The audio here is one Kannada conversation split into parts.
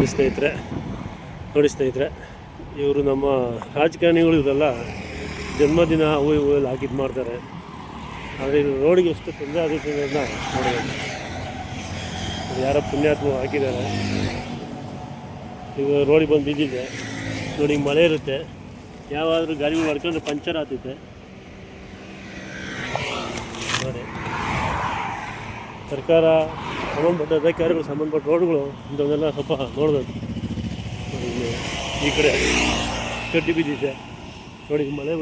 ನೋಡಿ ಸ್ನೇಹಿತರೆ ನೋಡಿ ಸ್ನೇಹಿತರೆ, ಇವರು ನಮ್ಮ ರಾಜಕಾರಣಿಗಳು ಇವರೆಲ್ಲ ಜನ್ಮದಿನ ಅವು ಇವು ಹಾಕಿದ್ದು ಮಾಡ್ತಾರೆ. ಆದರೆ ಇವರು ರೋಡಿಗೆ ಎಷ್ಟು ತೊಂದರೆ ಆಗುತ್ತೆ ಅನ್ನೋದನ್ನ ನೋಡಬೇಕು. ಯಾರೋ ಪುಣ್ಯಾತ್ಮ ಹಾಕಿದ್ದಾರೆ. ಇವಾಗ ರೋಡಿಗೆ ಬಂದು ಬಿದ್ದಿದೆ ನೋಡಿ ಮಳೆ ಇರುತ್ತೆ. ಯಾವಾದರೂ ಗಾಡಿಗಳು ಮಾಡ್ಕೊಂಡ್ರೆ ಪಂಚರ್ ಆಗ್ತೈತೆ. ನೋಡಿ. ಸರ್ಕಾರ ಸಂಬಂಧಪಟ್ಟ ಅಧಿಕಾರಿಗಳು ಸಂಬಂಧಪಟ್ಟ ರೋಡ್ಗಳು, ಇಂಥವನ್ನೆಲ್ಲ ಸ್ವಲ್ಪ ನೋಡಬೇಕು. ಈ ಕಡೆ ಕಡ್ಡಿ ಬಿದ್ದಿದೆ ನೋಡಿ, ಮಳೆ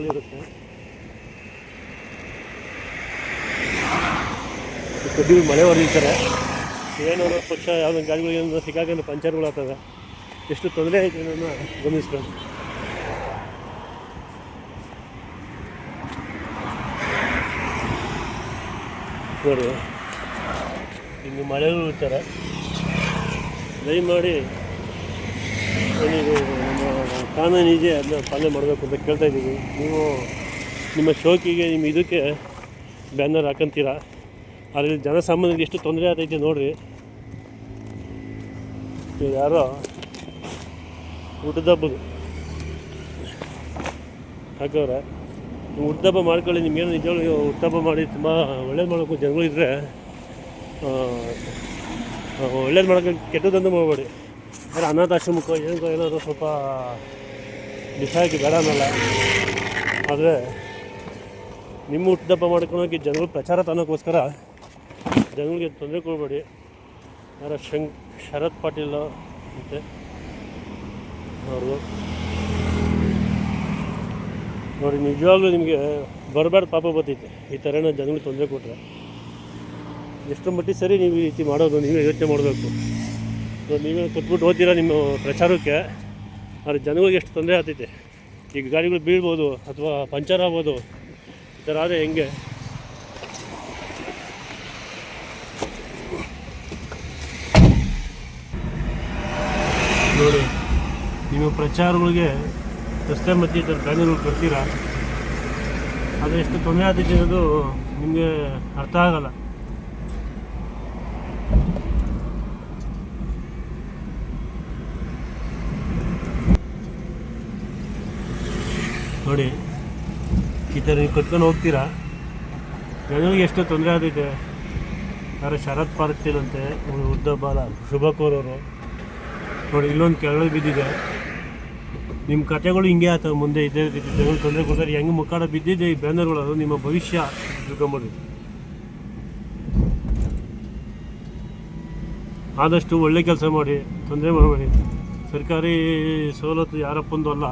ಈ ಕಡ್ಡಿ ಮಳೆ ಹೊಡೆದಿರ್ತಾರೆ ಏನೋ ಪಕ್ಷ, ಯಾವುದೋ ಗಾಡಿಗಳಿಗೆ ಏನೋ ಸಿಕ್ಕಾಕೊಂಡು ಪಂಚರ್ಗಳು ಆಗ್ತವೆ ಎಷ್ಟು ತೊಂದರೆ ಆಯ್ತು ಅನ್ನೋದನ್ನ ಗಮನಿಸ್ಕೊಂಡು ನೋಡಿ. ಇನ್ನು ಮಳೆ ಇರ್ತಾರೆ. ದಯಮಾಡಿ ನೀವು ನಮ್ಮ ಇದೆ ಅದನ್ನ ಪಾಲನೆ ಮಾಡಬೇಕು ಅಂತ ಕೇಳ್ತಾ ಇದ್ದೀವಿ ನೀವು ನಿಮ್ಮ ಶೋಕಿಗೆ, ನಿಮ್ಮ ಇದಕ್ಕೆ ಬ್ಯಾನರ್ ಹಾಕಂತೀರ? ಜನ ಜನಸಾಮಾನ್ಯರಿಗೆ ಎಷ್ಟು ತೊಂದರೆ ಆಗ್ತೈತೆ ನೋಡಿರಿ. ಯಾರೋ ಊಟದ ಹಬ್ಬದು ಹಾಕವ್ರೆ, ನೀವು ಹುಟ್ಟದಬ್ಬ ಮಾಡ್ಕೊಳ್ಳಿ, ನಿಮ್ಗೇನು ನಿಜವಾಗ್ಲೂ ಹುಟ್ಟದಬ್ಬ ಮಾಡಿ ತುಂಬ ಒಳ್ಳೇದು ಮಾಡಬೇಕು. ಜನಗಳು ಇದ್ದರೆ ಒಳ್ಳೇದು ಮಾಡೋಕ್ಕೆ ಕೆಟ್ಟದಂದು ಮಾಡಬೇಡಿ. ಅಂದರೆ ಅನಾಥಾಶ್ರಮಕ್ಕೋ ಏನಕ್ಕೋ ಏನಾದರೂ ಸ್ವಲ್ಪ ಬಿಸಾಕಿ ಬೇಡ ಅನ್ನಲ್ಲ. ಆದರೆ ನಿಮ್ಮ ಹುಟ್ಟಿದಪ್ಪ ಮಾಡ್ಕೊಳೋಕೆ ಜನಗಳು ಪ್ರಚಾರ ತನ್ನೋಕ್ಕೋಸ್ಕರ ಜನಗಳಿಗೆ ತೊಂದರೆ ಕೊಡಬೇಡಿ. ಯಾರ ಶಂಕ್ ಶರತ್ ಪಾಟೀಲ್ ಅಂತೆ ಅವರು. ನೋಡಿ, ನಿಜವಾಗ್ಲೂ ನಿಮಗೆ ಬರಬಾರ್ದು ಪಾಪ ಬರ್ತೈತೆ. ಈ ಥರ ಏನೋ ಜನಗಳಿಗೆ ತೊಂದರೆ ಕೊಟ್ಟರೆ ಎಷ್ಟು ಮಟ್ಟಿಗೆ ಸರಿ ನೀವು ಈ ರೀತಿ ಮಾಡೋದು ನೀವೇ ಯೋಚನೆ ಮಾಡಬೇಕು. ನೀವೇ ಕೊಟ್ಬಿಟ್ಟು ಓದ್ತೀರಾ ನಿಮ್ಮ ಪ್ರಚಾರಕ್ಕೆ? ಆದರೆ ಜನಗಳಿಗೆ ಎಷ್ಟು ತೊಂದರೆ ಆಗ್ತೈತೆ. ಈಗ ಗಾಡಿಗಳು ಬೀಳ್ಬೋದು ಅಥವಾ ಪಂಚರ್ ಆಗ್ಬೋದು, ಈ ಥರ ಆದರೆ ಹೆಂಗೆ? ನೋಡಿ ನಿಮ್ಮ ಪ್ರಚಾರಗಳಿಗೆ ರಸ್ತೆ ಮಧ್ಯೆ ಈ ಥರ ಬ್ಯಾನರ್ಗಳು ಕೊಡ್ತೀರಾ ಆದರೆ ಎಷ್ಟು ತೊಂದರೆ ಆಗ್ತೈತೆ ಅನ್ನೋದು ನಿಮಗೆ ಅರ್ಥ ಆಗಲ್ಲ. ನೋಡಿ, ಈ ಥರ ನೀವು ಕಟ್ಕೊಂಡು ಹೋಗ್ತೀರಾ? ಜನಗಳಿಗೆ ಎಷ್ಟು ತೊಂದರೆ ಆದಿದೆ ಯಾರು ಶರತ್ ಪಾಟೀಲ್ ಉದ್ದ ಬಾಲ ಶುಭ ಕೋರೋರು ನೋಡಿ, ಇಲ್ಲೊಂದು ಕೆಳಗೆ ಬಿದ್ದಿದೆ. ನಿಮ್ಮ ಕತೆಗಳು ಹಿಂಗೆ ಆಯ್ತು ಮುಂದೆ ಇದೇ ರೀತಿ ಜನಗಳು ತೊಂದರೆ ಕೊಡ್ತಾರೆ ಹೆಂಗೆ ಮುಖಾಡ ಬಿದ್ದಿದೆ ಈ ಬ್ಯಾನರ್ಗಳು, ಅದು ನಿಮ್ಮ ಭವಿಷ್ಯ ತಿಳ್ಕೊಂಬೋದು. ಆದಷ್ಟು ಒಳ್ಳೆ ಕೆಲಸ ಮಾಡಿ, ತೊಂದರೆ ಮಾಡಬೇಡಿ ಸರ್ಕಾರಿ ಸವಲತ್ತು ಯಾರಪ್ಪಂದು ಅಲ್ಲ.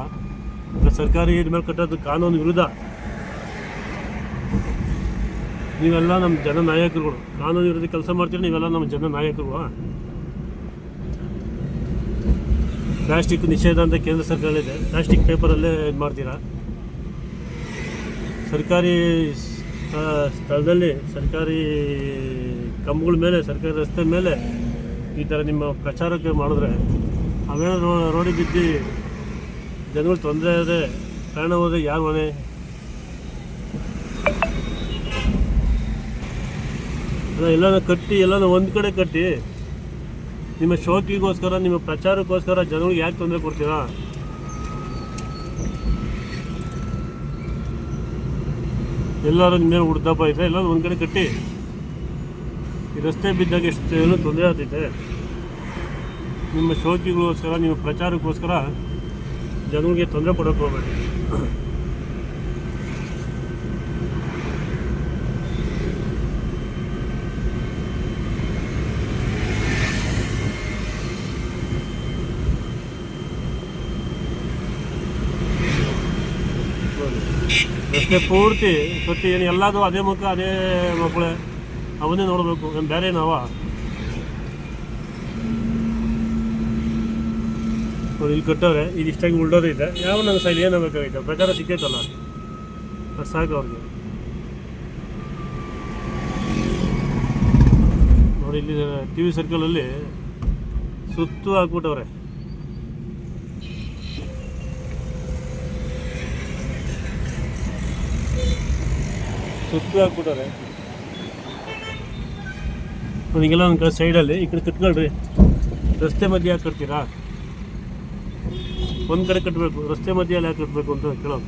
ಸರ್ಕಾರಿ ಮೇಲೆ ಕಟ್ಟೋದು ಕಾನೂನು ವಿರುದ್ಧ ನೀವೆಲ್ಲ ನಮ್ಮ ಜನ ನಾಯಕರುಗಳು. ಕಾನೂನು ವಿರುದ್ಧ ಕೆಲಸ ಮಾಡ್ತೀರಿ? ನೀವೆಲ್ಲ ನಮ್ಮ ಜನ ನಾಯಕರು ಪ್ಲಾಸ್ಟಿಕ್ ನಿಷೇಧ ಅಂತ ಕೇಂದ್ರ ಸರ್ಕಾರ ಇದೆ ಪ್ಲಾಸ್ಟಿಕ್ ಪೇಪರಲ್ಲೇ ಇದು ಮಾಡ್ತೀರಾ? ಸರ್ಕಾರಿ ಸ್ಥ- ಸ್ಥಳದಲ್ಲಿ ಸರ್ಕಾರಿ ಕಂಬಗಳ ಮೇಲೆ, ಸರ್ಕಾರಿ ರಸ್ತೆ ಮೇಲೆ ಈ ಥರ ನಿಮ್ಮ ಪ್ರಚಾರಕ್ಕೆ ಮಾಡಿದ್ರೆ ಅವೇನೋ ರೋಡಿಗೆ ಬಿದ್ದು ಜನಗಳು ತೊಂದರೆ ಆದರೆ ಕಾರಣ ಹೋದ್ರೆ ಯಾರು ಮನೆ? ಎಲ್ಲಾನ ಕಟ್ಟಿ, ಎಲ್ಲಾನ ಒಂದು ಕಡೆ ಕಟ್ಟಿ. ನಿಮ್ಮ ಶೋಕಿಗೋಸ್ಕರ, ನಿಮ್ಮ ಪ್ರಚಾರಕ್ಕೋಸ್ಕರ ಜನಗಳಿಗೆ ಯಾಕೆ ತೊಂದರೆ ಕೊಡ್ತೀರಾ? ಎಲ್ಲರೂ ನಿಮ್ಮ ಹುಡ್ದಪ್ಪ ಇದೆ ಎಲ್ಲರೂ ಒಂದು ಕಡೆ ಕಟ್ಟಿ. ಈ ರಸ್ತೆ ಬಿದ್ದಾಗ ಎಷ್ಟು ಏನೋ ತೊಂದರೆ ಆಗ್ತೈತೆ. ನಿಮ್ಮ ಶೋಕಿಗೋಸ್ಕರ, ನಿಮ್ಮ ಪ್ರಚಾರಕ್ಕೋಸ್ಕರ ಜನಗಳಿಗೆ ತೊಂದರೆ ಕೊಡೋಕೆ ಹೋಗಬೇಡಿ. ರಸ್ತೆ ಪೂರ್ತಿ, ಪ್ರತಿ ಏನು ಎಲ್ಲದೂ ಅದೇ ಮುಖ, ಅದೇ ಮಕ್ಕಳೇ ಅವನ್ನೇ ನೋಡಬೇಕು ಏನು ಬೇರೆ ನಾವ? ನೋಡಿ ಇಲ್ಲಿ ಕಟ್ಟವ್ರೆ ಇದು ಇಷ್ಟಾಗಿ ಇದೆ ಯಾವ ನನ್ನ ಸೈಲಿ ಬೇಕಾಗಿತ್ತು ಪ್ರಚಾರ ಸಿಕ್ಕೈತಲ್ಲ? ಅದು ಸಾಕು ಅವ್ರಿಗೆ. ನೋಡಿ, ಇಲ್ಲಿ ಟಿ ವಿ ಸರ್ಕಲಲ್ಲಿ ಸುತ್ತು ಹಾಕ್ಬಿಟ್ಟವ್ರೆ. ಸುತ್ತು ಹಾಕ್ಬಿಟ್ಟವ್ರೆ. ನನಗೆಲ್ಲ ಒಂದು ಕಡೆ ಸೈಡಲ್ಲಿ ಈ ಕಡೆ ಕಟ್ಕೊಳ್ರಿ. ರಸ್ತೆ ಮಧ್ಯೆ ಯಾಕೆ ಕಟ್ತೀರಾ ಒಂದು ಕಡೆ ಕಟ್ಟಬೇಕು ರಸ್ತೆ ಮಧ್ಯೆಯಲ್ಲಿ ಯಾಕೆ ಕಟ್ಟಬೇಕು ಅಂತ ಕೇಳೋದು.